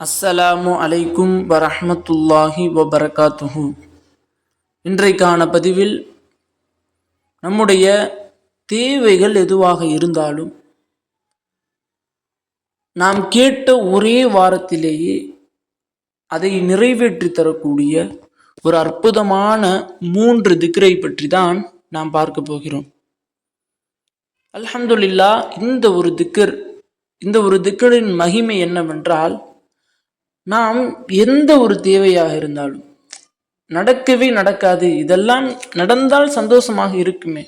அஸ்ஸலாமு அலைக்கும் வரஹ்மத்துல்லாஹி வபரகாத்துஹு. இன்றைக்கான பதிவில் நம்முடைய தேவைகள் எதுவாக இருந்தாலும் நாம் கேட்ட ஒரே வாரத்திலேயே அதை நிறைவேற்றி தரக்கூடிய ஒரு அற்புதமான மூன்று திக்ரை பற்றி தான் நாம் பார்க்க போகிறோம். அல்ஹம்துலில்லா இந்த ஒரு திக்கர் இந்த ஒரு திக்கரின் மகிமை என்னவென்றால் நாம் எந்த ஒரு தேவையாக இருந்தாலும் நடக்கவே நடக்காது இதெல்லாம் நடந்தால் சந்தோஷமாக இருக்குமே.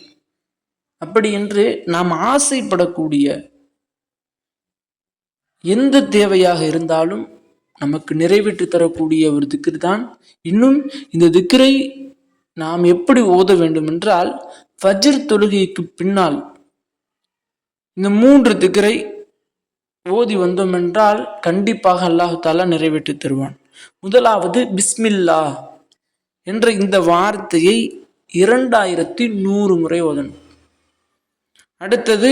அப்படி என்று நாம் ஆசைப்படக்கூடிய எந்த தேவையாக இருந்தாலும் நமக்கு நிறைவேற்றி தரக்கூடிய ஒரு திக்கர் தான். இன்னும் இந்த திக்கரை நாம் எப்படி ஓத வேண்டும் என்றால் ஃபஜ்ர் தொழுகைக்கு பின்னால் இந்த மூன்று திக்கரை ஓதி வந்தோம் என்றால் கண்டிப்பாக அல்லாஹு தாலா நிறைவேற்றி தருவான். முதலாவது பிஸ்மில்லா என்ற இந்த வார்த்தையை இரண்டாயிரத்தி நூறு முறை ஓதணும். அடுத்தது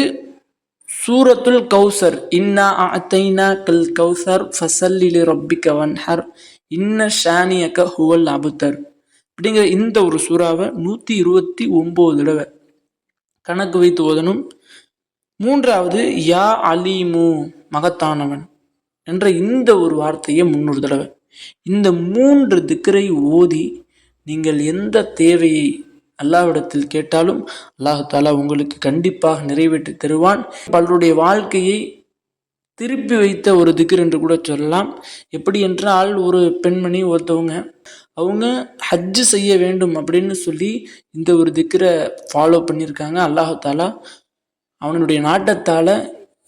சூரத்துல் கௌசர் இன்னா அத்தைனா கல் கௌசர் ஃபசல்லிலி ரொப்பிக்க வன்ஹர் இன்ன ஷானியக்க ஹுவல் அபுத்தர். அப்படிங்கிற இந்த ஒரு சூறாவை நூற்றி இருபத்தி ஒம்பது தடவை கணக்கு வைத்து ஓதணும். மூன்றாவது யா அலீமு. மகத்தானவன் என்ற இந்த ஒரு வார்த்தையை முன்னொரு தடவை. இந்த மூன்று திக்கரை ஓதி நீங்கள் எந்த தேவையை அல்லாவிடத்தில் கேட்டாலும் அல்லாஹாலா உங்களுக்கு கண்டிப்பாக நிறைவேற்றி தருவான். பலருடைய வாழ்க்கையை திருப்பி வைத்த ஒரு திக்ர் என்று கூட சொல்லலாம். எப்படி என்றால் ஒரு பெண்மணி ஒருத்தவங்க அவங்க ஹஜ்ஜு செய்ய வேண்டும் அப்படின்னு சொல்லி இந்த ஒரு திக்கரை ஃபாலோ பண்ணியிருக்காங்க. அல்லாஹாலா அவனுடைய நாட்டத்தால்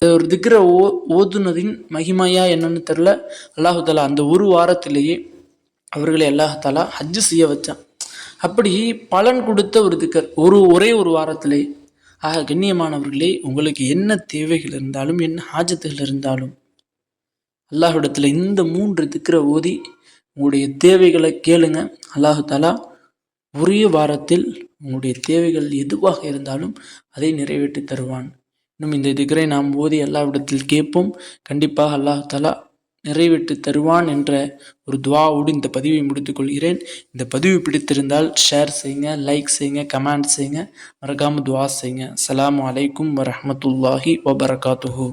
ஒரு திக்ர ஓ ஓதுனதின் மகிமையா என்னன்னு தெரில அல்லாஹாலா அந்த ஒரு வாரத்திலேயே அவர்களை அல்லாஹாலா ஹஜ்ஜு செய்ய வச்சான். அப்படி பலன் கொடுத்த ஒரு திக்கர் ஒரு ஒரே ஒரு வாரத்திலே. ஆக கண்ணியமானவர்களே உங்களுக்கு என்ன தேவைகள் இருந்தாலும் என்ன ஹாஜத்துகள் இருந்தாலும் அல்லாஹிடத்தில் இந்த மூன்று திக்கரை ஓதி உங்களுடைய தேவைகளை கேளுங்க. அல்லாஹு தாலா ஒரே வாரத்தில் உங்களுடைய தேவைகள் எதுவாக இருந்தாலும் அதை நிறைவேற்றி தருவான். இன்னும் இந்த திகரை நாம் ஓதி அல்லாவிடத்தில் கேட்போம். கண்டிப்பாக அல்லாஹ் தலா நிறைவேற்றி தருவான் என்ற ஒரு துவாவோடு இந்த பதிவை முடித்துக்கொள்கிறேன் இந்த பதிவு பிடித்திருந்தால் ஷேர் செய்யுங்க லைக் செய்யுங்க கமெண்ட் செய்யுங்க. மறக்காமல் துவா செய்யுங்க. அலாம் வலைக்கும் வரமத்துல்லாஹி வபரகாத்துஹூ.